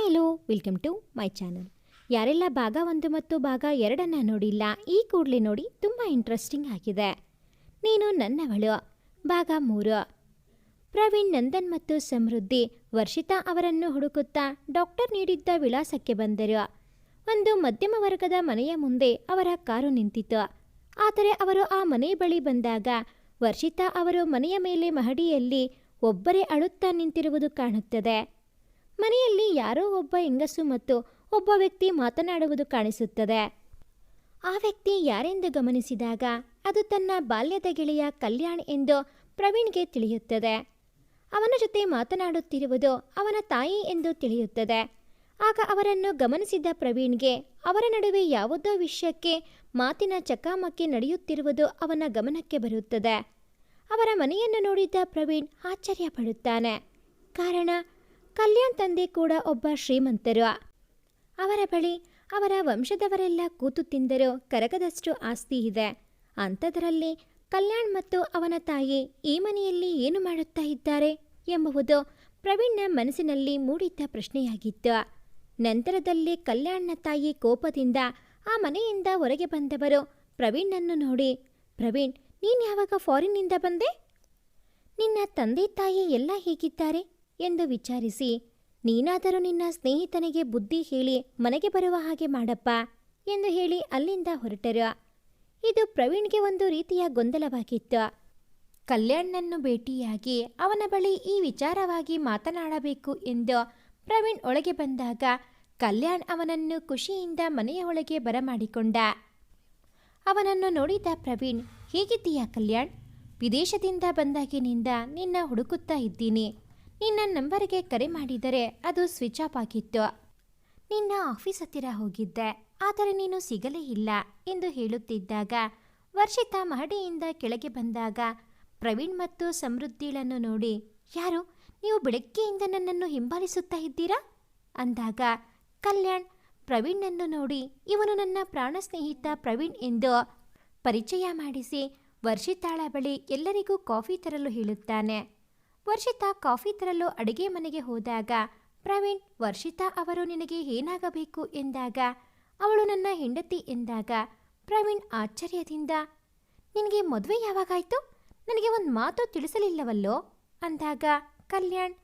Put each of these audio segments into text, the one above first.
Hi hello welcome to my channel. ಯಾರೆಲ್ಲ ಭಾಗ ಒಂದು ಮತ್ತು ಭಾಗ ಎರಡನ್ನ ನೋಡಿಲ್ಲ, ಈ ಕೂಡಲೇ ನೋಡಿ ತುಂಬ ಇಂಟ್ರೆಸ್ಟಿಂಗ್ ಆಗಿದೆ. ನೀನು ನನ್ನವಳು, ಭಾಗ ಮೂರು. ಪ್ರವೀಣ್ ನಂದನ್ ಮತ್ತು ಸಮೃದ್ಧಿ ವರ್ಷಿತಾ ಅವರನ್ನು ಹುಡುಕುತ್ತಾ ಡಾಕ್ಟರ್ ನೀಡಿದ್ದ ವಿಳಾಸಕ್ಕೆ ಬಂದರು. ಒಂದು ಮಧ್ಯಮ ವರ್ಗದ ಮನೆಯ ಮುಂದೆ ಅವರ ಕಾರು ನಿಂತಿತು ಆದರೆ ಅವರು ಆ ಮನೆ ಬಳಿ ಬಂದಾಗ ವರ್ಷಿತಾ ಅವರು ಮನೆಯ ಮೇಲೆ ಮಹಡಿಯಲ್ಲಿ ಒಬ್ಬರೇ ಅಳುತ್ತಾ ನಿಂತಿರುವುದು ಕಾಣುತ್ತದೆ. ಮನೆಯಲ್ಲಿ ಯಾರೋ ಒಬ್ಬ ಹೆಂಗಸು ಮತ್ತು ಒಬ್ಬ ವ್ಯಕ್ತಿ ಮಾತನಾಡುವುದು ಕಾಣಿಸುತ್ತದೆ. ಆ ವ್ಯಕ್ತಿ ಯಾರೆಂದು ಗಮನಿಸಿದಾಗ ಅದು ತನ್ನ ಬಾಲ್ಯದ ಗೆಳೆಯ ಕಲ್ಯಾಣ್ ಎಂದು ಪ್ರವೀಣ್ಗೆ ತಿಳಿಯುತ್ತದೆ. ಅವನ ಜೊತೆ ಮಾತನಾಡುತ್ತಿರುವುದು ಅವನ ತಾಯಿ ಎಂದು ತಿಳಿಯುತ್ತದೆ. ಆಗ ಅವರನ್ನು ಗಮನಿಸಿದ ಪ್ರವೀಣ್ಗೆ ಅವರ ನಡುವೆ ಯಾವುದೋ ವಿಷಯಕ್ಕೆ ಮಾತಿನ ಚಕಾಮಕಿ ನಡೆಯುತ್ತಿರುವುದು ಅವನ ಗಮನಕ್ಕೆ ಬರುತ್ತದೆ. ಅವರ ಮನೆಯನ್ನು ನೋಡಿದ್ದ ಪ್ರವೀಣ್ ಆಶ್ಚರ್ಯಪಡುತ್ತಾನೆ. ಕಾರಣ ಕಲ್ಯಾಣ್ ತಂದೆ ಕೂಡ ಒಬ್ಬ ಶ್ರೀಮಂತರು. ಅವರ ಬಳಿ ಅವರ ವಂಶದವರೆಲ್ಲ ಕೂತು ತಿಂದರೂ ಕರಗದಷ್ಟು ಆಸ್ತಿ ಇದೆ. ಅಂಥದರಲ್ಲಿ ಕಲ್ಯಾಣ್ ಮತ್ತು ಅವನ ತಾಯಿ ಈ ಮನೆಯಲ್ಲಿ ಏನು ಮಾಡುತ್ತಾ ಇದ್ದಾರೆ ಎಂಬುದು ಪ್ರವೀಣ್ನ ಮನಸ್ಸಿನಲ್ಲಿ ಮೂಡಿದ್ದ ಪ್ರಶ್ನೆಯಾಗಿತ್ತು. ನಂತರದಲ್ಲಿ ಕಲ್ಯಾಣ್ನ ತಾಯಿ ಕೋಪದಿಂದ ಆ ಮನೆಯಿಂದ ಹೊರಗೆ ಬಂದವರು ಪ್ರವೀಣ್ಣನ್ನು ನೋಡಿ, ಪ್ರವೀಣ್, ನೀನು ಯಾವಾಗ ಫಾರಿನ್ನಿಂದ ಬಂದೆ? ನಿನ್ನ ತಂದೆ ತಾಯಿ ಎಲ್ಲ ಹೇಗಿದ್ದಾರೆ? ಎಂದು ವಿಚಾರಿಸಿ, ನೀನಾದರೂ ನಿನ್ನ ಸ್ನೇಹಿತನಿಗೆ ಬುದ್ಧಿ ಹೇಳಿ ಮನೆಗೆ ಬರುವ ಹಾಗೆ ಮಾಡಪ್ಪ ಎಂದು ಹೇಳಿ ಅಲ್ಲಿಂದ ಹೊರಟರು. ಇದು ಪ್ರವೀಣ್ಗೆ ಒಂದು ರೀತಿಯ ಗೊಂದಲವಾಗಿತ್ತು. ಕಲ್ಯಾಣ್ನನ್ನು ಭೇಟಿಯಾಗಿ ಅವನ ಬಳಿ ಈ ವಿಚಾರವಾಗಿ ಮಾತನಾಡಬೇಕು ಎಂದು ಪ್ರವೀಣ್ ಒಳಗೆ ಬಂದಾಗ ಕಲ್ಯಾಣ್ ಅವನನ್ನು ಖುಷಿಯಿಂದ ಮನೆಯ ಒಳಗೆ ಬರಮಾಡಿಕೊಂಡ. ಅವನನ್ನು ನೋಡಿದ ಪ್ರವೀಣ್, ಹೇಗಿದ್ದೀಯಾ ಕಲ್ಯಾಣ್? ವಿದೇಶದಿಂದ ಬಂದಾಗಿನಿಂದ ನಿನ್ನ ಹುಡುಕುತ್ತಾ ಇದ್ದೀನಿ. ನಿನ್ನ ನಂಬರ್ಗೆ ಕರೆ ಮಾಡಿದರೆ ಅದು ಸ್ವಿಚ್ ಆಫ್ ಆಗಿತ್ತು. ನಿನ್ನ ಆಫೀಸ್ ಹತ್ತಿರ ಹೋಗಿದ್ದೆ, ಆದರೆ ನೀನು ಸಿಗಲೇ ಇಲ್ಲ ಎಂದು ಹೇಳುತ್ತಿದ್ದಾಗ ವರ್ಷಿತಾ ಮಹಡಿಯಿಂದ ಕೆಳಗೆ ಬಂದಾಗ ಪ್ರವೀಣ್ ಮತ್ತು ಸಮೃದ್ಧಿಳನ್ನು ನೋಡಿ, ಯಾರು? ನೀವು ಬೆಳಗ್ಗೆಯಿಂದ ನನ್ನನ್ನು ಹಿಂಬಾಲಿಸುತ್ತಾ ಇದ್ದೀರಾ? ಅಂದಾಗ, ಕಲ್ಯಾಣ್, ಪ್ರವೀಣ್ನನ್ನು ನೋಡಿ, ಇವನು ನನ್ನ ಪ್ರಾಣ ಸ್ನೇಹಿತ ಪ್ರವೀಣ್ ಎಂದು ಪರಿಚಯ ಮಾಡಿಸಿ, ವರ್ಷಿತಾಳ ಬಳಿ ಎಲ್ಲರಿಗೂ ಕಾಫಿ ತರಲು ಹೇಳುತ್ತಾನೆ. ವರ್ಷಿತಾ ಕಾಫಿ ತರಲು ಅಡುಗೆ ಮನೆಗೆ ಹೋದಾಗ, ಪ್ರವೀಣ್, ವರ್ಷಿತಾ ಅವರು ನಿನಗೆ ಏನಾಗಬೇಕು? ಎಂದಾಗ, ಅವಳು ನನ್ನ ಹೆಂಡತಿ ಎಂದಾಗ, ಪ್ರವೀಣ್ ಆಶ್ಚರ್ಯದಿಂದ, ನಿನಗೆ ಮದುವೆ ಯಾವಾಗಾಯ್ತು? ನನಗೆ ಒಂದು ಮಾತು ತಿಳಿಸಲಿಲ್ಲವಲ್ಲೋ? ಅಂದಾಗ, ಕಲ್ಯಾಣ್,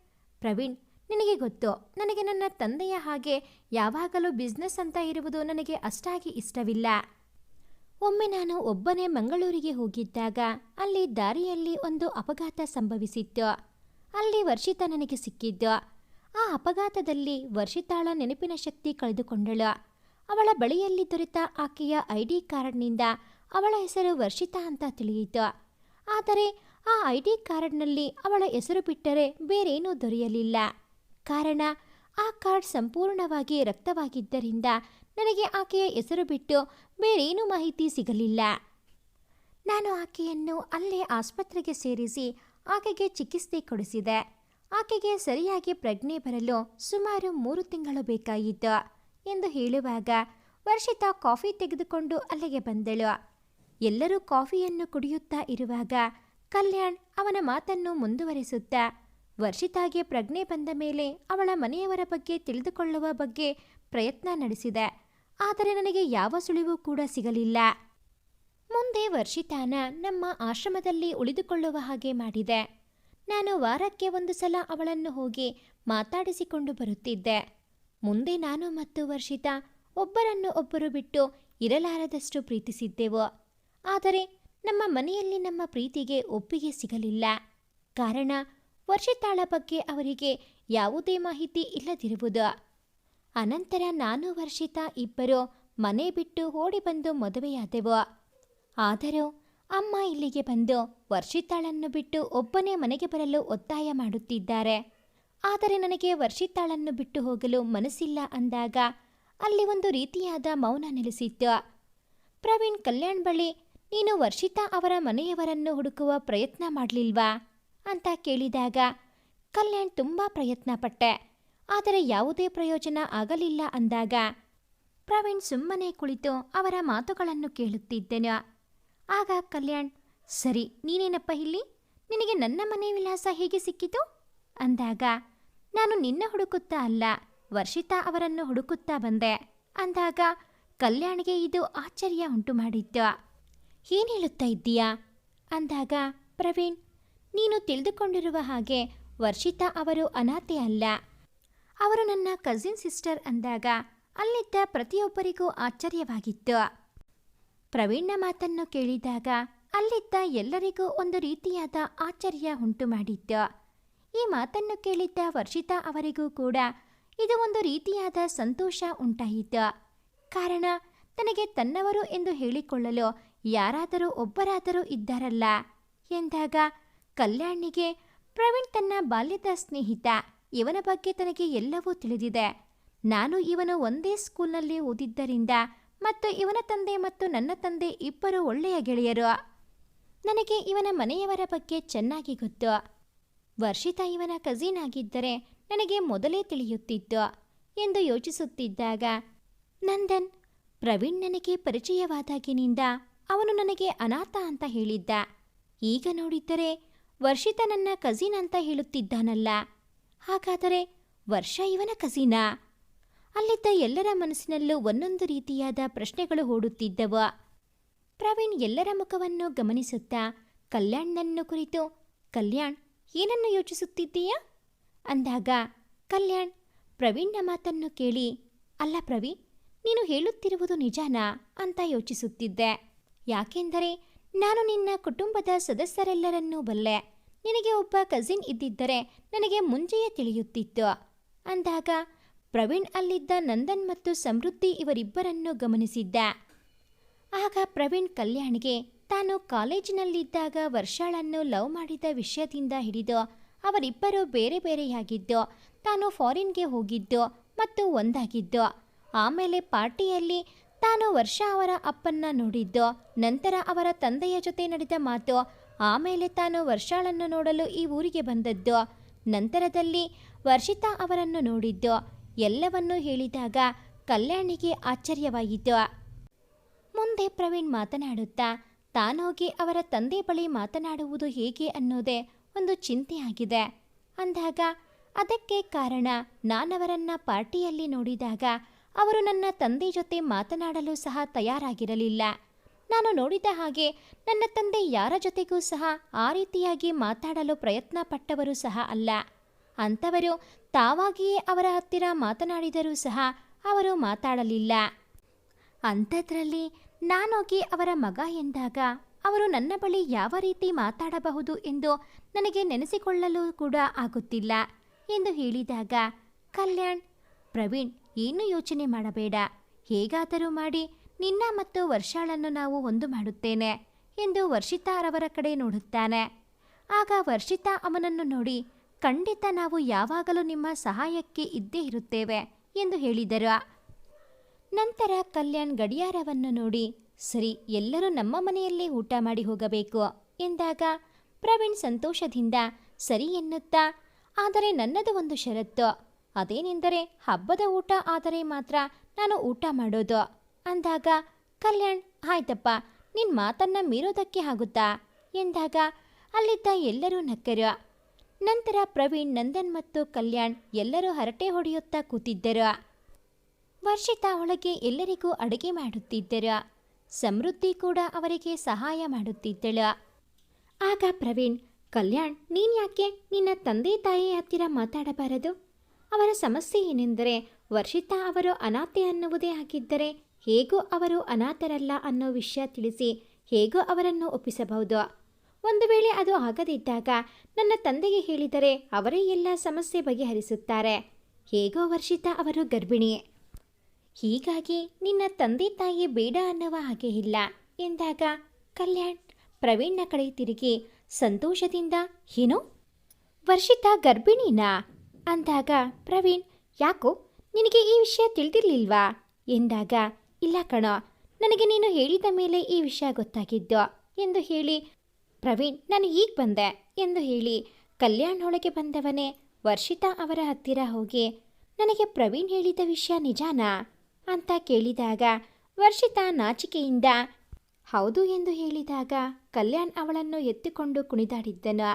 ಪ್ರವೀಣ್, ನಿನಗೆ ಗೊತ್ತು? ನನಗೆ ನನ್ನ ತಂದೆಯ ಹಾಗೆ ಯಾವಾಗಲೂ ಬಿಸ್ನೆಸ್ ಅಂತ ಇರುವುದು ನನಗೆ ಅಷ್ಟಾಗಿ ಇಷ್ಟವಿಲ್ಲ. ಒಮ್ಮೆ ನಾನು ಒಬ್ಬನೇ ಮಂಗಳೂರಿಗೆ ಹೋಗಿದ್ದಾಗ, ಅಲ್ಲಿ ದಾರಿಯಲ್ಲಿ ಒಂದು ಅಪಘಾತ ಸಂಭವಿಸಿತ್ತು. ಅಲ್ಲಿ ವರ್ಷಿತಾ ನನಗೆ ಸಿಕ್ಕಿದ್ದ. ಆ ಅಪಘಾತದಲ್ಲಿ ವರ್ಷಿತಾಳ ನೆನಪಿನ ಶಕ್ತಿ ಕಳೆದುಕೊಂಡಳು. ಅವಳ ಬಳಿಯಲ್ಲಿ ದೊರೆತ ಆಕೆಯ ಐ ಡಿ ಕಾರ್ಡ್ನಿಂದ ಅವಳ ಹೆಸರು ವರ್ಷಿತಾ ಅಂತ ತಿಳಿಯಿತು. ಆದರೆ ಆ ಐ ಡಿ ಕಾರ್ಡ್ನಲ್ಲಿ ಅವಳ ಹೆಸರು ಬಿಟ್ಟರೆ ಬೇರೇನೂ ದೊರೆಯಲಿಲ್ಲ. ಕಾರಣ, ಆ ಕಾರ್ಡ್ ಸಂಪೂರ್ಣವಾಗಿ ರಕ್ತವಾಗಿದ್ದರಿಂದ ನನಗೆ ಆಕೆಯ ಹೆಸರು ಬಿಟ್ಟು ಬೇರೇನೂ ಮಾಹಿತಿ ಸಿಗಲಿಲ್ಲ. ನಾನು ಆಕೆಯನ್ನು ಅಲ್ಲೇ ಆಸ್ಪತ್ರೆಗೆ ಸೇರಿಸಿ ಆಕೆಗೆ ಚಿಕಿತ್ಸೆ ಕೊಡಿಸಿದೆ. ಆಕೆಗೆ ಸರಿಯಾಗಿ ಪ್ರಜ್ಞೆ ಬರಲು ಸುಮಾರು ಮೂರು ತಿಂಗಳು ಬೇಕಾಯಿತು ಎಂದು ಹೇಳುವಾಗ ವರ್ಷಿತಾ ಕಾಫಿ ತೆಗೆದುಕೊಂಡು ಅಲ್ಲಿಗೆ ಬಂದಳು. ಎಲ್ಲರೂ ಕಾಫಿಯನ್ನು ಕುಡಿಯುತ್ತಾ ಇರುವಾಗ ಕಲ್ಯಾಣ್ ಅವನ ಮಾತನ್ನು ಮುಂದುವರಿಸುತ್ತಾ ವರ್ಷಿತಾಗೆ ಪ್ರಜ್ಞೆ ಬಂದ ಮೇಲೆ ಅವಳ ಮನೆಯವರ ಬಗ್ಗೆ ತಿಳಿದುಕೊಳ್ಳುವ ಬಗ್ಗೆ ಪ್ರಯತ್ನ ನಡೆಸಿದೆ. ಆದರೆ ನನಗೆ ಯಾವ ಸುಳಿವು ಕೂಡ ಸಿಗಲಿಲ್ಲ. ಮುಂದೆ ವರ್ಷಿತಾನ ನಮ್ಮ ಆಶ್ರಮದಲ್ಲಿ ಉಳಿದುಕೊಳ್ಳುವ ಹಾಗೆ ಮಾಡಿದೆ. ನಾನು ವಾರಕ್ಕೆ ಒಂದು ಸಲ ಅವಳನ್ನು ಹೋಗಿ ಮಾತಾಡಿಸಿಕೊಂಡು ಬರುತ್ತಿದ್ದೆ. ಮುಂದೆ ನಾನು ಮತ್ತು ವರ್ಷಿತಾ ಒಬ್ಬರನ್ನು ಒಬ್ಬರು ಬಿಟ್ಟು ಇರಲಾರದಷ್ಟು ಪ್ರೀತಿಸಿದ್ದೆವು. ಆದರೆ ನಮ್ಮ ಮನೆಯಲ್ಲಿ ನಮ್ಮ ಪ್ರೀತಿಗೆ ಒಪ್ಪಿಗೆ ಸಿಗಲಿಲ್ಲ. ಕಾರಣ ವರ್ಷಿತಾಳ ಬಗ್ಗೆ ಅವರಿಗೆ ಯಾವುದೇ ಮಾಹಿತಿ ಇಲ್ಲದಿರುವುದು. ಅನಂತರ ನಾನು, ವರ್ಷಿತಾ ಇಬ್ಬರು ಮನೆ ಬಿಟ್ಟು ಓಡಿ ಬಂದು ಮದುವೆಯಾದೆವು. ಆದರೂ ಅಮ್ಮ ಇಲ್ಲಿಗೆ ಬಂದು ವರ್ಷಿತಾಳನ್ನು ಬಿಟ್ಟು ಒಬ್ಬನೇ ಮನೆಗೆ ಬರಲು ಒತ್ತಾಯ ಮಾಡುತ್ತಿದ್ದಾರೆ. ಆದರೆ ನನಗೆ ವರ್ಷಿತಾಳನ್ನು ಬಿಟ್ಟು ಹೋಗಲು ಮನಸ್ಸಿಲ್ಲ ಅಂದಾಗ ಅಲ್ಲಿ ಒಂದು ರೀತಿಯಾದ ಮೌನ ನೆಲೆಸಿತ್ತು. ಪ್ರವೀಣ್ ಕಲ್ಯಾಣ್ ಬಳಿ, ನೀನು ವರ್ಷಿತಾ ಅವರ ಮನೆಯವರನ್ನು ಹುಡುಕುವ ಪ್ರಯತ್ನ ಮಾಡಲಿಲ್ವಾ? ಅಂತ ಕೇಳಿದಾಗ ಕಲ್ಯಾಣ್ ತುಂಬ ಪ್ರಯತ್ನ ಪಟ್ಟೆ ಆದರೆ ಯಾವುದೇ ಪ್ರಯೋಜನ ಆಗಲಿಲ್ಲ ಅಂದಾಗ ಪ್ರವೀಣ್ ಸುಮ್ಮನೆ ಕುಳಿತು ಅವರ ಮಾತುಗಳನ್ನು ಕೇಳುತ್ತಿದ್ದೆನು. ಆಗ ಕಲ್ಯಾಣ್, ಸರಿ, ನೀನೇನಪ್ಪ ಇಲ್ಲಿ? ನಿನಗೆ ನನ್ನ ಮನೆ ವಿಳಾಸ ಹೇಗೆ ಸಿಕ್ಕಿತು? ಅಂದಾಗ, ನಾನು ನಿನ್ನ ಹುಡುಕುತ್ತಾ ಅಲ್ಲ, ವರ್ಷಿತಾ ಅವರನ್ನು ಹುಡುಕುತ್ತಾ ಬಂದೆ. ಅಂದಾಗ ಕಲ್ಯಾಣಿಗೆ ಇದು ಆಶ್ಚರ್ಯ ಉಂಟು ಮಾಡಿತ್ತು ಏನು ಹೇಳುತ್ತಾ ಇದ್ದೀಯಾ? ಅಂದಾಗ, ಪ್ರವೀಣ್, ನೀನು ತಿಳಿದುಕೊಂಡಿರುವ ಹಾಗೆ ವರ್ಷಿತಾ ಅವರು ಅನಾಥೆ ಅಲ್ಲ. ಅವರು ನನ್ನ ಕಸಿನ್ ಸಿಸ್ಟರ್ ಅಂದಾಗ, ಅಲ್ಲಿದ್ದ ಪ್ರತಿಯೊಬ್ಬರಿಗೂ ಆಶ್ಚರ್ಯವಾಗಿತ್ತು. ಪ್ರವೀಣ್ನ ಮಾತನ್ನು ಕೇಳಿದಾಗ ಅಲ್ಲಿದ್ದ ಎಲ್ಲರಿಗೂ ಒಂದು ರೀತಿಯಾದ ಆಶ್ಚರ್ಯ ಉಂಟು ಮಾಡಿತ್ತು ಈ ಮಾತನ್ನು ಕೇಳಿದ್ದ ವರ್ಷಿತಾ ಅವರಿಗೂ ಕೂಡ ಇದು ಒಂದು ರೀತಿಯಾದ ಸಂತೋಷ ಉಂಟಾಯಿತು. ಕಾರಣ, ತನಗೆ ತನ್ನವರು ಎಂದು ಹೇಳಿಕೊಳ್ಳಲು ಯಾರಾದರೂ ಒಬ್ಬರಾದರೂ ಇದ್ದಾರಲ್ಲ ಎಂದಾಗ ಕಲ್ಯಾಣಿಗೆ ಪ್ರವೀಣ್ ತನ್ನ ಬಾಲ್ಯದ ಸ್ನೇಹಿತ, ಇವನ ಬಗ್ಗೆ ತನಗೆ ಎಲ್ಲವೂ ತಿಳಿದಿದೆ. ನಾನು ಇವನು ಒಂದೇ ಸ್ಕೂಲ್ನಲ್ಲಿ ಓದಿದ್ದರಿಂದ ಮತ್ತು ಇವನ ತಂದೆ ಮತ್ತು ನನ್ನ ತಂದೆ ಇಬ್ಬರು ಒಳ್ಳೆಯ ಗೆಳೆಯರು. ನನಗೆ ಇವನ ಮನೆಯವರ ಬಗ್ಗೆ ಚೆನ್ನಾಗಿ ಗೊತ್ತು. ವರ್ಷಿತಾ ಇವನ ಕಸಿನ್ ಆಗಿದ್ದರೆ ನನಗೆ ಮೊದಲೇ ತಿಳಿಯುತ್ತಿತ್ತು ಎಂದು ಯೋಚಿಸುತ್ತಿದ್ದಾಗ, ನಂದನ್, ಪ್ರವೀಣ್ ನನಗೆ ಪರಿಚಯವಾದಾಗಿನಿಂದ ಅವನು ನನಗೆ ಅನಾಥ ಅಂತ ಹೇಳಿದ್ದ. ಈಗ ನೋಡಿದ್ದರೆ ವರ್ಷಿತ ನನ್ನ ಕಸಿನ್ ಅಂತ ಹೇಳುತ್ತಿದ್ದಾನಲ್ಲ. ಹಾಗಾದರೆ ವರ್ಷ ಇವನ ಕಸಿನಾ ಅಲ್ಲಿದ್ದ ಎಲ್ಲರ ಮನಸ್ಸಿನಲ್ಲೂ ಒಂದೊಂದು ರೀತಿಯಾದ ಪ್ರಶ್ನೆಗಳು ಓಡುತ್ತಿದ್ದವು. ಪ್ರವೀಣ್ ಎಲ್ಲರ ಮುಖವನ್ನು ಗಮನಿಸುತ್ತಾ, ಕಲ್ಯಾಣ್ನನ್ನು ಕುರಿತು, ಕಲ್ಯಾಣ್, ಏನನ್ನು ಯೋಚಿಸುತ್ತಿದ್ದೀಯಾ? ಅಂದಾಗ, ಕಲ್ಯಾಣ್, ಪ್ರವೀಣ್ನ ಮಾತನ್ನು ಕೇಳಿ, ಅಲ್ಲ ಪ್ರವೀಣ್, ನೀನು ಹೇಳುತ್ತಿರುವುದು ನಿಜಾನಾ? ಅಂತ ಯೋಚಿಸುತ್ತಿದ್ದೆ. ಯಾಕೆಂದರೆ, ನಾನು ನಿನ್ನ ಕುಟುಂಬದ ಸದಸ್ಯರೆಲ್ಲರನ್ನೂ ಬಲ್ಲೆ, ನಿನಗೆ ಒಬ್ಬ ಕಸಿನ್ ಇದ್ದಿದ್ದರೆ ನನಗೆ ಮುಂಚೆಯೇ ತಿಳಿಯುತ್ತಿತ್ತು. ಅಂದಾಗ ಪ್ರವೀಣ್ ಅಲ್ಲಿದ್ದ ನಂದನ್ ಮತ್ತು ಸಮೃದ್ಧಿ ಇವರಿಬ್ಬರನ್ನು ಗಮನಿಸಿದ್ದ. ಆಗ ಪ್ರವೀಣ್ ಕಲ್ಯಾಣ್ಗೆ ತಾನು ಕಾಲೇಜಿನಲ್ಲಿದ್ದಾಗ ವರ್ಷಾಳನ್ನು ಲವ್ ಮಾಡಿದ ವಿಷಯದಿಂದ ಹಿಡಿದು ಅವರಿಬ್ಬರು ಬೇರೆ ಬೇರೆಯಾಗಿದ್ದು, ತಾನು ಫಾರಿನ್ಗೆ ಹೋಗಿದ್ದು ಮತ್ತು ಒಂದಾಗಿದ್ದು, ಆಮೇಲೆ ಪಾರ್ಟಿಯಲ್ಲಿ ತಾನು ವರ್ಷ ಅವರ ಅಪ್ಪನ್ನ ನೋಡಿದ್ದು, ನಂತರ ಅವರ ತಂದೆಯ ಜೊತೆ ನಡೆದ ಮಾತು, ಆಮೇಲೆ ತಾನು ವರ್ಷಾಳನ್ನು ನೋಡಲು ಈ ಊರಿಗೆ ಬಂದದ್ದು, ನಂತರದಲ್ಲಿ ವರ್ಷಿತಾ ಅವರನ್ನು ನೋಡಿದ್ದು ಎಲ್ಲವನ್ನೂ ಹೇಳಿದಾಗ ಕಲ್ಯಾಣಿಗೆ ಆಶ್ಚರ್ಯವಾಯಿತು ಮುಂದೆ ಪ್ರವೀಣ್ ಮಾತನಾಡುತ್ತಾ, ತಾನೋಗಿ ಅವರ ತಂದೆ ಬಳಿ ಮಾತನಾಡುವುದು ಹೇಗೆ ಅನ್ನೋದೇ ಒಂದು ಚಿಂತೆಯಾಗಿದೆ ಅಂದಾಗ, ಅದಕ್ಕೆ ಕಾರಣ ನಾನವರನ್ನ ಪಾರ್ಟಿಯಲ್ಲಿ ನೋಡಿದಾಗ ಅವರು ನನ್ನ ತಂದೆ ಜೊತೆ ಮಾತನಾಡಲು ಸಹ ತಯಾರಾಗಿರಲಿಲ್ಲ. ನಾನು ನೋಡಿದ ಹಾಗೆ ನನ್ನ ತಂದೆ ಯಾರ ಜೊತೆಗೂ ಸಹ ಆ ರೀತಿಯಾಗಿ ಮಾತಾಡಲು ಪ್ರಯತ್ನ ಪಟ್ಟವರು ಸಹ ಅಲ್ಲ. ಅಂಥವರು ತಾವಾಗಿಯೇ ಅವರ ಹತ್ತಿರ ಮಾತನಾಡಿದರೂ ಸಹ ಅವರು ಮಾತಾಡಲಿಲ್ಲ. ಅಂಥದ್ರಲ್ಲಿ ನಾನೋಗಿ ಅವರ ಮಗ ಎಂದಾಗ ಅವರು ನನ್ನ ಬಳಿ ಯಾವ ರೀತಿ ಮಾತಾಡಬಹುದು ಎಂದು ನನಗೆ ನೆನೆಸಿಕೊಳ್ಳಲು ಕೂಡ ಆಗುತ್ತಿಲ್ಲ ಎಂದು ಹೇಳಿದಾಗ, ಕಲ್ಯಾಣ್, ಪ್ರವೀಣ್, ಏನು ಯೋಚನೆ ಮಾಡಬೇಡ. ಹೇಗಾದರೂ ಮಾಡಿ ನಿನ್ನ ಮತ್ತು ವರ್ಷಾಳನ್ನು ನಾವು ಒಂದು ಮಾಡುತ್ತೇನೆ ಎಂದು ವರ್ಷಿತಾ ವರ್ಷಿತಾರವರ ಕಡೆ ನೋಡುತ್ತಾನೆ. ಆಗ ವರ್ಷಿತಾ ಅವನನ್ನು ನೋಡಿ ಖಂಡಿತ ನಾವು ಯಾವಾಗಲೂ ನಿಮ್ಮ ಸಹಾಯಕ್ಕೆ ಇದ್ದೇ ಇರುತ್ತೇವೆ ಎಂದು ಹೇಳಿದರು. ನಂತರ ಕಲ್ಯಾಣ್ ಗಡಿಯಾರವನ್ನು ನೋಡಿ, ಸರಿ, ಎಲ್ಲರೂ ನಮ್ಮ ಮನೆಯಲ್ಲೇ ಊಟ ಮಾಡಿ ಹೋಗಬೇಕು ಎಂದಾಗ ಪ್ರವೀಣ್ ಸಂತೋಷದಿಂದ, ಸರಿ ಎನ್ನುತ್ತಾ, ಆದರೆ ನನ್ನದು ಒಂದು ಷರತ್ತು, ಅದೇನೆಂದರೆ ಹಬ್ಬದ ಊಟ ಆದರೆ ಮಾತ್ರ ನಾನು ಊಟ ಮಾಡೋದು ಅಂದಾಗ, ಕಲ್ಯಾಣ್, ಆಯ್ತಪ್ಪ ನಿನ್ನ ಮಾತನ್ನ ಮೀರೋದಕ್ಕೆ ಆಗುತ್ತಾ ಎಂದಾಗ ಅಲ್ಲಿದ್ದ ಎಲ್ಲರೂ ನಕ್ಕರು. ನಂತರ ಪ್ರವೀಣ್, ನಂದನ್ ಮತ್ತು ಕಲ್ಯಾಣ್ ಎಲ್ಲರೂ ಹರಟೆ ಹೊಡೆಯುತ್ತಾ ಕೂತಿದ್ದರು. ವರ್ಷಿತಾ ಒಳಗೆ ಎಲ್ಲರಿಗೂ ಅಡುಗೆ ಮಾಡುತ್ತಿದ್ದರು. ಸಮೃದ್ಧಿ ಕೂಡ ಅವರಿಗೆ ಸಹಾಯ ಮಾಡುತ್ತಿದ್ದಳು. ಆಗ ಪ್ರವೀಣ್, ಕಲ್ಯಾಣ್, ನೀನ್ ಯಾಕೆ ನಿನ್ನ ತಂದೆ ತಾಯಿ ಹತ್ತಿರ ಮಾತಾಡಬಾರದು? ಅವರ ಸಮಸ್ಯೆ ಏನೆಂದರೆ ವರ್ಷಿತಾ ಅವರು ಅನಾಥೆ ಅನ್ನುವುದೇ ಆಗಿದ್ದರೆ ಹೇಗೂ ಅವರು ಅನಾಥರಲ್ಲ ಅನ್ನೋ ವಿಷಯ ತಿಳಿಸಿ ಹೇಗೋ ಅವರನ್ನು ಒಪ್ಪಿಸಬಹುದು? ಒಂದು ವೇಳೆ ಅದು ಆಗದಿದ್ದಾಗ ನನ್ನ ತಂದೆಗೆ ಹೇಳಿದರೆ ಅವರೇ ಎಲ್ಲ ಸಮಸ್ಯೆ ಬಗೆಹರಿಸುತ್ತಾರೆ. ಹೇಗೋ ವರ್ಷಿತಾ ಅವರು ಗರ್ಭಿಣಿ. ಹೀಗಾಗಿ ನಿನ್ನ ತಂದೆ ತಾಯಿ ಬೇಡ ಅನ್ನುವ ಹಾಗೆ ಇಲ್ಲ ಎಂದಾಗ ಕಲ್ಯಾಣ್ ಪ್ರವೀಣ್ನ ಕಡೆ ತಿರುಗಿ ಸಂತೋಷದಿಂದ ಏನು? ವರ್ಷಿತಾ ಗರ್ಭಿಣಿನಾ? ಅಂದಾಗ ಪ್ರವೀಣ್, ಯಾಕೋ ನಿನಗೆ ಈ ವಿಷಯ ತಿಳಿದಿರ್ಲಿಲ್ವಾ? ಎಂದಾಗ, ಇಲ್ಲ ಕಣೋ, ನನಗೆ ನೀನು ಹೇಳಿದ ಮೇಲೆ ಈ ವಿಷಯ ಗೊತ್ತಾಗಿದ್ದು ಎಂದು ಹೇಳಿ ಪ್ರವೀಣ್, ನಾನು ಈಗ ಬಂದೆ ಎಂದು ಹೇಳಿ ಕಲ್ಯಾಣ್ ಒಳಗೆ ಬಂದವನೇ ವರ್ಷಿತಾ ಅವರ ಹತ್ತಿರ ಹೋಗಿ, ನನಗೆ ಪ್ರವೀಣ್ ಹೇಳಿದ ವಿಷಯ ನಿಜಾನಾ? ಅಂತ ಕೇಳಿದಾಗ ವರ್ಷಿತಾ ನಾಚಿಕೆಯಿಂದ, ಹೌದು ಎಂದು ಹೇಳಿದಾಗ ಕಲ್ಯಾಣ್ ಅವಳನ್ನು ಎತ್ತಿಕೊಂಡು ಕುಣಿದಾಡಿದ್ದನು.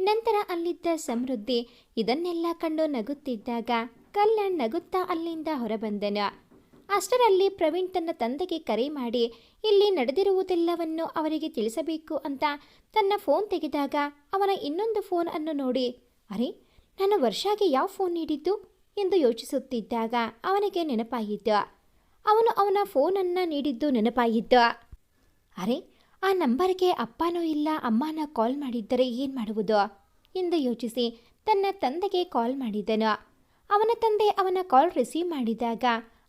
ನಂತರ ಅಲ್ಲಿದ್ದ ಸಮೃದ್ಧಿ ಇದನ್ನೆಲ್ಲ ಕಂಡು ನಗುತ್ತಿದ್ದಾಗ ಕಲ್ಯಾಣ್ ನಗುತ್ತಾ ಅಲ್ಲಿಂದ ಹೊರಬಂದನು. ಅಷ್ಟರಲ್ಲಿ ಪ್ರವೀಣ್ ತನ್ನ ತಂದೆಗೆ ಕರೆ ಮಾಡಿ, ಇಲ್ಲಿ ನಡೆದಿರುವುದೆಲ್ಲವನ್ನು ಅವರಿಗೆ ತಿಳಿಸಬೇಕು ಅಂತ ತನ್ನ ಫೋನ್ ತೆಗೆದಾಗ ಅವನ ಇನ್ನೊಂದು ಫೋನ್ ಅನ್ನು ನೋಡಿ, ಅರೆ, ನಾನು ವರ್ಷಾಗೆ ಯಾವ ಫೋನ್ ನೀಡಿದ್ದು? ಎಂದು ಯೋಚಿಸುತ್ತಿದ್ದಾಗ ಅವನಿಗೆ ನೆನಪಾಯಿತು. ಅವನು ಅವನ ಫೋನನ್ನು ನೀಡಿದ್ದು ನೆನಪಾಯಿತು. ಅರೆ, ಆ ನಂಬರ್ಗೆ ಅಪ್ಪನೂ ಇಲ್ಲ, ಅಮ್ಮನ ಕಾಲ್ ಮಾಡಿದ್ದರೆ ಏನು ಮಾಡುವುದು? ಎಂದು ಯೋಚಿಸಿ ತನ್ನ ತಂದೆಗೆ ಕಾಲ್ ಮಾಡಿದನು. ಅವನ ತಂದೆ ಅವನ ಕಾಲ್ ರಿಸೀವ್ ಮಾಡಿದಾಗ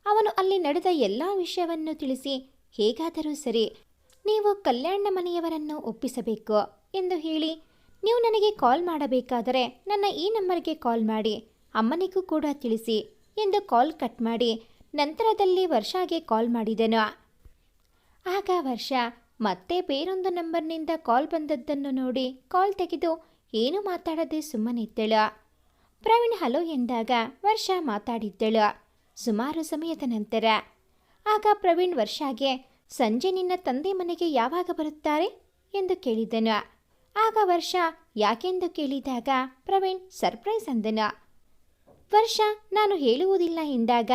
ಅವನು ಅಲ್ಲಿ ನಡೆದ ಎಲ್ಲ ವಿಷಯವನ್ನು ತಿಳಿಸಿ ಹೇಗಾದರೂ ಸರಿ ನೀವು ಕಲ್ಯಾಣ ಮನೆಯವರನ್ನು ಒಪ್ಪಿಸಬೇಕು ಎಂದು ಹೇಳಿ, ನೀವು ನನಗೆ ಕಾಲ್ ಮಾಡಬೇಕಾದರೆ ನನ್ನ ಈ ನಂಬರ್ಗೆ ಕಾಲ್ ಮಾಡಿ, ಅಮ್ಮನಿಗೂ ಕೂಡ ತಿಳಿಸಿ ಎಂದು ಕಾಲ್ ಕಟ್ ಮಾಡಿ ನಂತರದಲ್ಲಿ ವರ್ಷಾಗೆ ಕಾಲ್ ಮಾಡಿದೆನು. ಆಗ ವರ್ಷ ಮತ್ತೆ ಬೇರೊಂದು ನಂಬರ್ನಿಂದ ಕಾಲ್ ಬಂದದ್ದನ್ನು ನೋಡಿ ಕಾಲ್ ತೆಗೆದು ಏನು ಮಾತಾಡದೆ ಸುಮ್ಮನಿದ್ದಳು. ಪ್ರವೀಣ್ ಹಲೋ ಎಂದಾಗ ವರ್ಷ ಮಾತಾಡಿದ್ದಳು. ಸುಮಾರು ಸಮಯದ ನಂತರ. ಆಗ ಪ್ರವೀಣ್ ವರ್ಷಾಗೆ, ಸಂಜೆ ನಿನ್ನ ತಂದೆ ಮನೆಗೆ ಯಾವಾಗ ಬರುತ್ತಾರೆ? ಎಂದು ಕೇಳಿದನು. ಆಗ ವರ್ಷ, ಯಾಕೆಂದು ಕೇಳಿದಾಗ ಪ್ರವೀಣ್ ಸರ್ಪ್ರೈಸ್ ಅಂದನು. ವರ್ಷ, ನಾನು ಹೇಳುವುದಿಲ್ಲ ಎಂದಾಗ,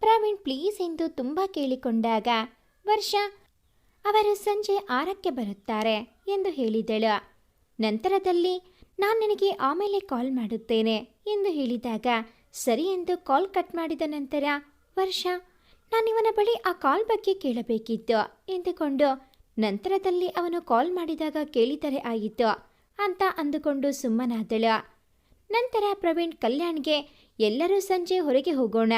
ಪ್ರವೀಣ್ ಪ್ಲೀಸ್ ಎಂದು ತುಂಬ ಕೇಳಿಕೊಂಡಾಗ, ವರ್ಷ, ಅವರು ಸಂಜೆ ಆರಕ್ಕೆ ಬರುತ್ತಾರೆ ಎಂದು ಹೇಳಿದಳು. ನಂತರದಲ್ಲಿ, ನಾನು ನಿನಗೆ ಆಮೇಲೆ ಕಾಲ್ ಮಾಡುತ್ತೇನೆ ಎಂದು ಹೇಳಿದಾಗ ಸರಿ ಎಂದು ಕಾಲ್ ಕಟ್ ಮಾಡಿದ ನಂತರ, ವರ್ಷ ನಾನಿವನ ಬಳಿ ಆ ಕಾಲ್ ಬಗ್ಗೆ ಕೇಳಬೇಕಿತ್ತು, ಎಂದುಕೊಂಡು ನಂತರದಲ್ಲಿ ಅವನು ಕಾಲ್ ಮಾಡಿದಾಗ ಕೇಳಿದರೆ ಆಯಿತು ಅಂತ ಅಂದುಕೊಂಡು ಸುಮ್ಮನಾದಳು. ನಂತರ ಪ್ರವೀಣ್ ಕಲ್ಯಾಣ್ಗೆ, ಎಲ್ಲರೂ ಸಂಜೆ ಹೊರಗೆ ಹೋಗೋಣ,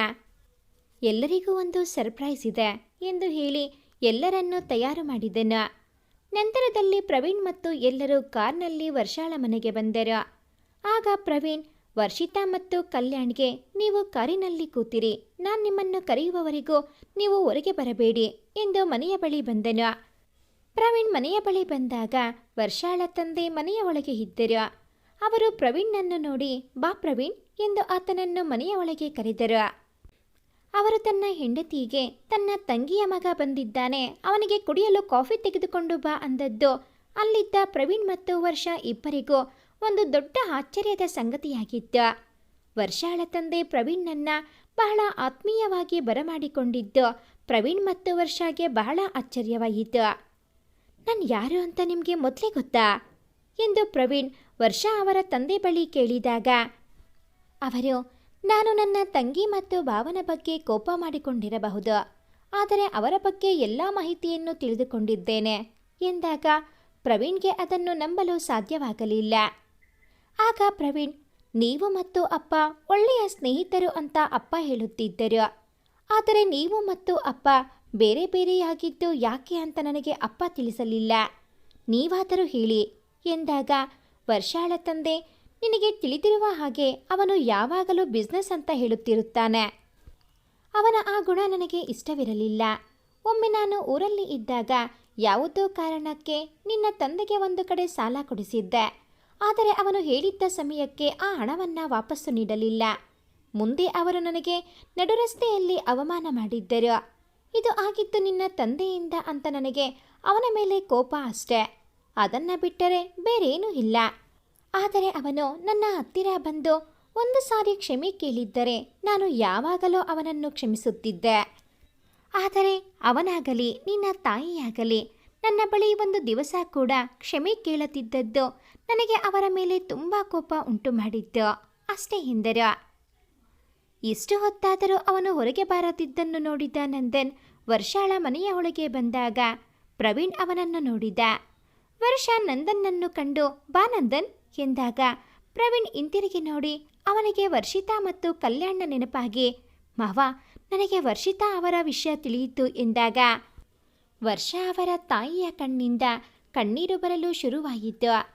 ಎಲ್ಲರಿಗೂ ಒಂದು ಸರ್ಪ್ರೈಸ್ ಇದೆ, ಎಂದು ಹೇಳಿ ಎಲ್ಲರನ್ನೂ ತಯಾರು ಮಾಡಿದನು. ನಂತರದಲ್ಲಿ ಪ್ರವೀಣ್ ಮತ್ತು ಎಲ್ಲರೂ ಕಾರ್ನಲ್ಲಿ ವರ್ಷಾಳ ಮನೆಗೆ ಬಂದರು. ಆಗ ಪ್ರವೀಣ್ ವರ್ಷಿತಾ ಮತ್ತು ಕಲ್ಯಾಣ್ಗೆ ನೀವು ಕಾರಿನಲ್ಲಿ ಕೂತಿರಿ. ನಾನು ನಿಮ್ಮನ್ನು ಕರೆಯುವವರೆಗೂ ನೀವು ಹೊರಗೆ ಬರಬೇಡಿ ಎಂದು ಮನೆಯ ಬಳಿ ಬಂದನು. ಪ್ರವೀಣ್ ಮನೆಯ ಬಳಿ ಬಂದಾಗ ವರ್ಷಾಳ ತಂದೆ ಮನೆಯ ಒಳಗೆ ಇದ್ದರು. ಅವರು ಪ್ರವೀಣ್ನನ್ನು ನೋಡಿ, ಬಾ ಪ್ರವೀಣ್ ಎಂದು ಆತನನ್ನು ಮನೆಯ ಒಳಗೆ ಕರೆದರು. ಅವರು ತನ್ನ ಹೆಂಡತಿಗೆ, ತನ್ನ ತಂಗಿಯ ಮಗ ಬಂದಿದ್ದಾನೆ, ಅವನಿಗೆ ಕುಡಿಯಲು ಕಾಫಿ ತೆಗೆದುಕೊಂಡು ಬಾ ಅಂದದ್ದು. ಅಲ್ಲಿದ್ದ ಪ್ರವೀಣ್ ಮತ್ತು ವರ್ಷ ಇಬ್ಬರಿಗೂ ಒಂದು ದೊಡ್ಡ ಆಶ್ಚರ್ಯದ ಸಂಗತಿಯಾಗಿತ್ತು ವರ್ಷಾಳ ತಂದೆ ಪ್ರವೀಣ್ಣನ್ನ ಬಹಳ ಆತ್ಮೀಯವಾಗಿ ಬರಮಾಡಿಕೊಂಡಿದ್ದು ಪ್ರವೀಣ್ ಮತ್ತು ವರ್ಷಾಗೆ ಬಹಳ ಆಶ್ಚರ್ಯವಾಯಿತು. ನಾನು ಯಾರು ಅಂತ ನಿಮಗೆ ಮೊದಲೇ ಗೊತ್ತಾ? ಎಂದು ಪ್ರವೀಣ್ ವರ್ಷಾ ಅವರ ತಂದೆ ಬಳಿ ಕೇಳಿದಾಗ, ಅವರು, ನಾನು ನನ್ನ ತಂಗಿ ಮತ್ತು ಭಾವನ ಬಗ್ಗೆ ಕೋಪ ಮಾಡಿಕೊಂಡಿರಬಹುದು, ಆದರೆ ಅವರ ಬಗ್ಗೆ ಎಲ್ಲ ಮಾಹಿತಿಯನ್ನು ತಿಳಿದುಕೊಂಡಿದ್ದೇನೆ ಎಂದಾಗ ಪ್ರವೀಣ್ಗೆ ಅದನ್ನು ನಂಬಲು ಸಾಧ್ಯವಾಗಲಿಲ್ಲ. ಆಗ ಪ್ರವೀಣ್, ನೀವು ಮತ್ತು ಅಪ್ಪ ಒಳ್ಳೆಯ ಸ್ನೇಹಿತರು ಅಂತ ಅಪ್ಪ ಹೇಳುತ್ತಿದ್ದರು. ಆದರೆ ನೀವು ಮತ್ತು ಅಪ್ಪ ಬೇರೆ ಬೇರೆಯಾಗಿದ್ದು ಯಾಕೆ ಅಂತ ನನಗೆ ಅಪ್ಪ ತಿಳಿಸಲಿಲ್ಲ. ನೀವಾದರೂ ಹೇಳಿ ಎಂದಾಗ ವರ್ಷಾಳ ತಂದೆ, ನಿನಗೆ ತಿಳಿದಿರುವ ಹಾಗೆ ಅವನು ಯಾವಾಗಲೂ ಬಿಸ್ನೆಸ್ ಅಂತ ಹೇಳುತ್ತಿರುತ್ತಾನೆ. ಅವನ ಆ ಗುಣ ನನಗೆ ಇಷ್ಟವಿರಲಿಲ್ಲ. ಒಮ್ಮೆ ನಾನು ಊರಲ್ಲಿ ಇದ್ದಾಗ ಯಾವುದೋ ಕಾರಣಕ್ಕೆ ನಿನ್ನ ತಂದೆಗೆ ಒಂದು ಕಡೆ ಸಾಲ ಕೊಡಿಸಿದ್ದೆ. ಆದರೆ ಅವನು ಹೇಳಿದ್ದ ಸಮಯಕ್ಕೆ ಆ ಹಣವನ್ನು ವಾಪಸ್ಸು ನೀಡಲಿಲ್ಲ. ಮುಂದೆ ಅವರು ನನಗೆ ನಡುರಸ್ತೆಯಲ್ಲಿ ಅವಮಾನ ಮಾಡಿದ್ದರು. ಇದು ಆಗಿದ್ದು ನಿನ್ನ ತಂದೆಯಿಂದ ಅಂತ ನನಗೆ ಅವನ ಮೇಲೆ ಕೋಪ ಅಷ್ಟೆ. ಅದನ್ನು ಬಿಟ್ಟರೆ ಬೇರೇನೂ ಇಲ್ಲ. ಆದರೆ ಅವನು ನನ್ನ ಹತ್ತಿರ ಬಂದು ಒಂದು ಸಾರಿ ಕ್ಷಮೆ ಕೇಳಿದ್ದರೆ ನಾನು ಯಾವಾಗಲೂ ಅವನನ್ನು ಕ್ಷಮಿಸುತ್ತಿದ್ದೆ. ಆದರೆ ಅವನಾಗಲಿ, ನಿನ್ನ ತಾಯಿಯಾಗಲಿ ನನ್ನ ಬಳಿ ಒಂದು ದಿವಸ ಕೂಡ ಕ್ಷಮೆ ಕೇಳುತ್ತಿದ್ದದ್ದು ನನಗೆ ಅವರ ಮೇಲೆ ತುಂಬ ಕೋಪ ಉಂಟು ಮಾಡಿದ್ದು. ಅಷ್ಟೇ ಹಿಂದರ. ಇಷ್ಟು ಹೊತ್ತಾದರೂ ಅವನು ಹೊರಗೆ ಬಾರದಿದ್ದನ್ನು ನೋಡಿದ ನಂದನ್ ವರ್ಷಾಳ ಮನೆಯ ಒಳಗೆ ಬಂದಾಗ ಪ್ರವೀಣ್ ಅವನನ್ನು ನೋಡಿದ. ವರ್ಷ ನಂದನ್ನನ್ನು ಕಂಡು, ಬಾ ನಂದನ್ ಎಂದಾಗ ಪ್ರವೀಣ್ ಹಿಂತಿರುಗಿ ನೋಡಿ, ಅವನಿಗೆ ವರ್ಷಿತಾ ಮತ್ತು ಕಲ್ಯಾಣ ನೆನಪಾಗಿ, ಮಾವ, ನನಗೆ ವರ್ಷಿತಾ ಅವರ ವಿಷಯ ತಿಳಿಯಿತು ಎಂದಾಗ ವರ್ಷ ಅವರ ತಾಯಿಯ ಕಣ್ಣಿಂದ ಕಣ್ಣೀರು ಬರಲು ಶುರುವಾಯಿತು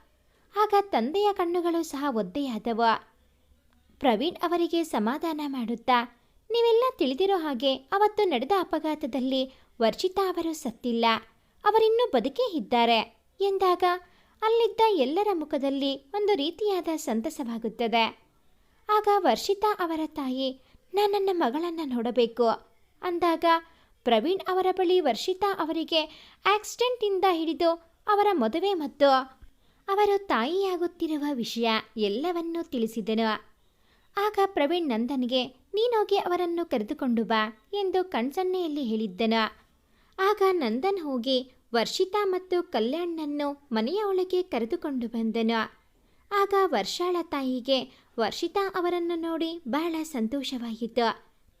ಆಗ ತಂದೆಯ ಕಣ್ಣುಗಳು ಸಹ ಒದ್ದೆಯಾದವು ಪ್ರವೀಣ್ ಅವರಿಗೆ ಸಮಾಧಾನ ಮಾಡುತ್ತಾ, ನೀವೆಲ್ಲ ತಿಳಿದಿರೋ ಹಾಗೆ ಅವತ್ತು ನಡೆದ ಅಪಘಾತದಲ್ಲಿ ವರ್ಷಿತಾ ಅವರು ಸತ್ತಿಲ್ಲ. ಅವರಿನ್ನೂ ಬದುಕೇ ಇದ್ದಾರೆ ಎಂದಾಗ ಅಲ್ಲಿದ್ದ ಎಲ್ಲರ ಮುಖದಲ್ಲಿ ಒಂದು ರೀತಿಯಾದ ಸಂತಸವಾಗುತ್ತದೆ. ಆಗ ವರ್ಷಿತಾ ಅವರ ತಾಯಿ, ನಾನು ನನ್ನ ಮಗಳನ್ನು ನೋಡಬೇಕು ಅಂದಾಗ ಪ್ರವೀಣ್ ಅವರ ಬಳಿ ವರ್ಷಿತಾ ಅವರಿಗೆ ಆಕ್ಸಿಡೆಂಟಿಂದ ಹಿಡಿದು ಅವರ ಮದುವೆ ಮತ್ತು ಅವರು ತಾಯಿಯಾಗುತ್ತಿರುವ ವಿಷಯ ಎಲ್ಲವನ್ನೂ ತಿಳಿಸಿದನು. ಆಗ ಪ್ರವೀಣ್ ನಂದನ್ಗೆ, ನೀನೋಗಿ ಅವರನ್ನು ಕರೆದುಕೊಂಡು ಬಾ ಎಂದು ಕಣ್ಸನ್ನೆಯಲ್ಲಿ ಹೇಳಿದ್ದನು. ಆಗ ನಂದನ್ ಹೋಗಿ ವರ್ಷಿತಾ ಮತ್ತು ಕಲ್ಯಾಣ್ನನ್ನು ಮನೆಯ ಒಳಗೆ ಕರೆದುಕೊಂಡು ಬಂದನು. ಆಗ ವರ್ಷಾಳ ತಾಯಿಗೆ ವರ್ಷಿತಾ ಅವರನ್ನು ನೋಡಿ ಬಹಳ ಸಂತೋಷವಾಯಿತು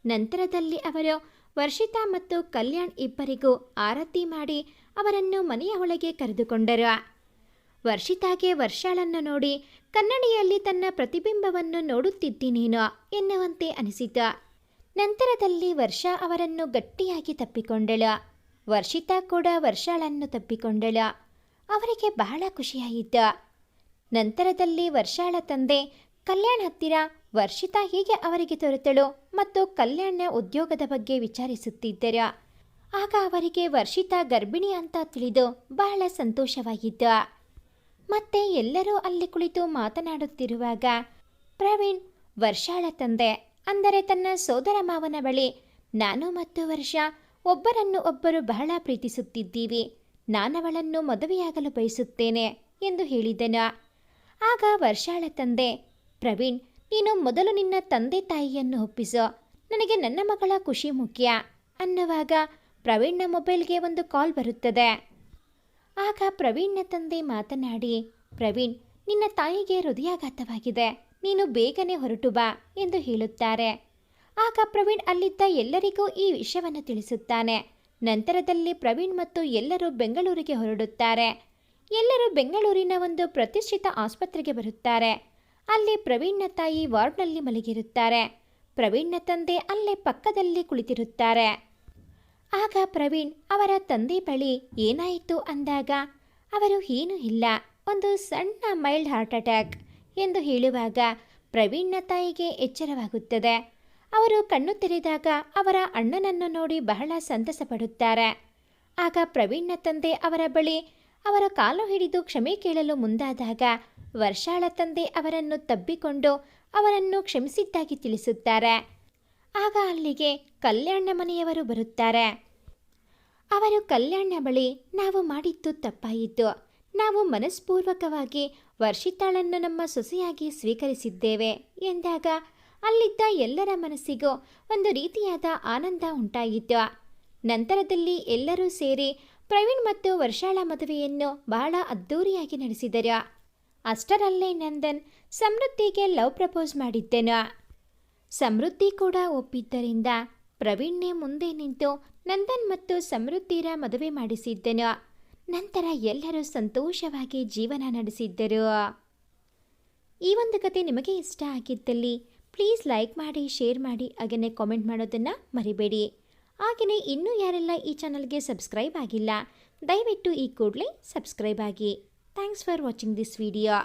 ನಂತರದಲ್ಲಿ ಅವರು ವರ್ಷಿತಾ ಮತ್ತು ಕಲ್ಯಾಣ್ ಇಬ್ಬರಿಗೂ ಆರತಿ ಮಾಡಿ ಅವರನ್ನು ಮನೆಯ ಒಳಗೆ ಕರೆದುಕೊಂಡರು. ವರ್ಷಿತಾಗೆ ವರ್ಷಾಳನ್ನು ನೋಡಿ ಕನ್ನಡಿಯಲ್ಲಿ ತನ್ನ ಪ್ರತಿಬಿಂಬವನ್ನು ನೋಡುತ್ತಿದ್ದೀನೇನೋ ಎನ್ನುವಂತೆ ಅನಿಸಿತ ನಂತರದಲ್ಲಿ ವರ್ಷ ಅವರನ್ನು ಗಟ್ಟಿಯಾಗಿ ತಪ್ಪಿಕೊಂಡಳು. ವರ್ಷಿತಾ ಕೂಡ ವರ್ಷಾಳನ್ನು ತಪ್ಪಿಕೊಂಡಳು. ಅವರಿಗೆ ಬಹಳ ಖುಷಿಯಾಯಿತು. ನಂತರದಲ್ಲಿ ವರ್ಷಾಳ ತಂದೆ ಕಲ್ಯಾಣ್ ಹತ್ತಿರ ವರ್ಷಿತಾ ಹೇಗೆ ಅವರಿಗೆ ತೊರೆತಳು ಮತ್ತು ಕಲ್ಯಾಣ ಉದ್ಯೋಗದ ಬಗ್ಗೆ ವಿಚಾರಿಸುತ್ತಿದ್ದರ. ಆಗ ಅವರಿಗೆ ವರ್ಷಿತಾ ಗರ್ಭಿಣಿ ಅಂತ ತಿಳಿದು ಬಹಳ ಸಂತೋಷವಾಗಿತ್ತು ಮತ್ತೆ ಎಲ್ಲರೂ ಅಲ್ಲಿ ಕುಳಿತು ಮಾತನಾಡುತ್ತಿರುವಾಗ, ಪ್ರವೀಣ್, ವರ್ಷಾಳ ತಂದೆ, ಅಂದರೆ ತನ್ನ ಸೋದರ ಮಾವನ ಬಳಿ ನಾನು ಮತ್ತು ವರ್ಷ ಒಬ್ಬರನ್ನು ಒಬ್ಬರು ಬಹಳ ಪ್ರೀತಿಸುತ್ತಿದ್ದೀವಿ. ನಾನವಳನ್ನು ಮದುವೆಯಾಗಲು ಬಯಸುತ್ತೇನೆ ಎಂದು ಹೇಳಿದನು. ಆಗ ವರ್ಷಾಳ ತಂದೆ, ಪ್ರವೀಣ್, ನೀನು ಮೊದಲು ನಿನ್ನ ತಂದೆ ತಾಯಿಯನ್ನು ಒಪ್ಪಿಸೋ. ನನಗೆ ನನ್ನ ಮಗಳ ಖುಷಿ ಮುಖ್ಯ ಅನ್ನುವಾಗ ಪ್ರವೀಣ್ನ ಮೊಬೈಲ್ಗೆ ಒಂದು ಕಾಲ್ ಬರುತ್ತದೆ. ಆಗ ಪ್ರವೀಣ್ನ ತಂದೆ ಮಾತನಾಡಿ, ಪ್ರವೀಣ್, ನಿನ್ನ ತಾಯಿಗೆ ಹೃದಯಾಘಾತವಾಗಿದೆ. ನೀನು ಬೇಗನೆ ಹೊರಟು ಬಾ ಎಂದು ಹೇಳುತ್ತಾರೆ. ಆಗ ಪ್ರವೀಣ್ ಅಲ್ಲಿದ್ದ ಎಲ್ಲರಿಗೂ ಈ ವಿಷಯವನ್ನು ತಿಳಿಸುತ್ತಾನೆ. ನಂತರದಲ್ಲಿ ಪ್ರವೀಣ್ ಮತ್ತು ಎಲ್ಲರೂ ಬೆಂಗಳೂರಿಗೆ ಹೊರಡುತ್ತಾರೆ. ಎಲ್ಲರೂ ಬೆಂಗಳೂರಿನ ಒಂದು ಪ್ರತಿಷ್ಠಿತ ಆಸ್ಪತ್ರೆಗೆ ಬರುತ್ತಾರೆ. ಅಲ್ಲಿ ಪ್ರವೀಣ್ನ ತಾಯಿ ವಾರ್ಡ್ನಲ್ಲಿ ಮಲಗಿರುತ್ತಾರೆ. ಪ್ರವೀಣ್ನ ತಂದೆ ಅಲ್ಲೇ ಪಕ್ಕದಲ್ಲಿ ಕುಳಿತಿರುತ್ತಾರೆ. ಆಗ ಪ್ರವೀಣ್ ಅವರ ತಂದೆ ಬಳಿ ಏನಾಯಿತು ಅಂದಾಗ, ಅವರು ಏನೂ ಇಲ್ಲ, ಒಂದು ಸಣ್ಣ ಮೈಲ್ಡ್ ಹಾರ್ಟ್ ಅಟ್ಯಾಕ್ ಎಂದು ಹೇಳುವಾಗ ಪ್ರವೀಣ್ನ ತಾಯಿಗೆ ಎಚ್ಚರವಾಗುತ್ತದೆ. ಅವರು ಕಣ್ಣು ತೆರೆದಾಗ ಅವರ ಅಣ್ಣನನ್ನು ನೋಡಿ ಬಹಳ ಸಂತಸ ಪಡುತ್ತಾರೆ. ಆಗ ಪ್ರವೀಣ್ನ ತಂದೆ ಅವರ ಬಳಿ, ಅವರ ಕಾಲು ಹಿಡಿದು ಕ್ಷಮೆ ಕೇಳಲು ಮುಂದಾದಾಗ ವರ್ಷಾಳ ತಂದೆ ಅವರನ್ನು ತಬ್ಬಿಕೊಂಡು ಅವರನ್ನು ಕ್ಷಮಿಸಿದ್ದಾಗಿ ತಿಳಿಸುತ್ತಾರೆ. ಆಗ ಅಲ್ಲಿಗೆ ಕಲ್ಯಾಣ ಮನೆಯವರು ಬರುತ್ತಾರೆ. ಅವರು ಕಲ್ಯಾಣ ಬಳಿ ನಾವು ಮಾಡಿದ್ದು ತಪ್ಪಾಯಿತು. ನಾವು ಮನಸ್ಪೂರ್ವಕವಾಗಿ ವರ್ಷಿತಾಳನ್ನು ನಮ್ಮ ಸೊಸೆಯಾಗಿ ಸ್ವೀಕರಿಸಿದ್ದೇವೆ ಎಂದಾಗ ಅಲ್ಲಿದ್ದ ಎಲ್ಲರ ಮನಸ್ಸಿಗೂ ಒಂದು ರೀತಿಯಾದ ಆನಂದ ಉಂಟಾಯಿತು. ನಂತರದಲ್ಲಿ ಎಲ್ಲರೂ ಸೇರಿ ಪ್ರವೀಣ್ ಮತ್ತು ವರ್ಷಾಳ ಮದುವೆಯನ್ನು ಬಹಳ ಅದ್ಧೂರಿಯಾಗಿ ನಡೆಸಿದರು. ಅಷ್ಟರಲ್ಲೇ ನಂದನ್ ಸಮೃದ್ಧಿಗೆ ಲವ್ ಪ್ರಪೋಸ್ ಮಾಡಿದ್ದೆನು. ಸಮೃದ್ಧಿ ಕೂಡ ಒಪ್ಪಿದ್ದರಿಂದ ಪ್ರವೀಣ್ನೇ ಮುಂದೆ ನಿಂತು ನಂದನ್ ಮತ್ತು ಸಮೃದ್ಧಿರ ಮದುವೆ ಮಾಡಿಸಿದ್ದನು. ನಂತರ ಎಲ್ಲರೂ ಸಂತೋಷವಾಗಿ ಜೀವನ ನಡೆಸಿದ್ದರು. ಈ ಒಂದು ಕತೆ ನಿಮಗೆ ಇಷ್ಟ ಆಗಿದ್ದಲ್ಲಿ ಪ್ಲೀಸ್ ಲೈಕ್ ಮಾಡಿ, ಶೇರ್ ಮಾಡಿ, ಹಾಗೆಯೇ ಕಾಮೆಂಟ್ ಮಾಡೋದನ್ನು ಮರಿಬೇಡಿ. ಹಾಗೆಯೇ ಇನ್ನೂ ಯಾರೆಲ್ಲ ಈ ಚಾನಲ್ಗೆ ಸಬ್ಸ್ಕ್ರೈಬ್ ಆಗಿಲ್ಲ, ದಯವಿಟ್ಟು ಈ ಕೂಡಲೇ ಸಬ್ಸ್ಕ್ರೈಬ್ ಆಗಿ. Thanks for watching this video.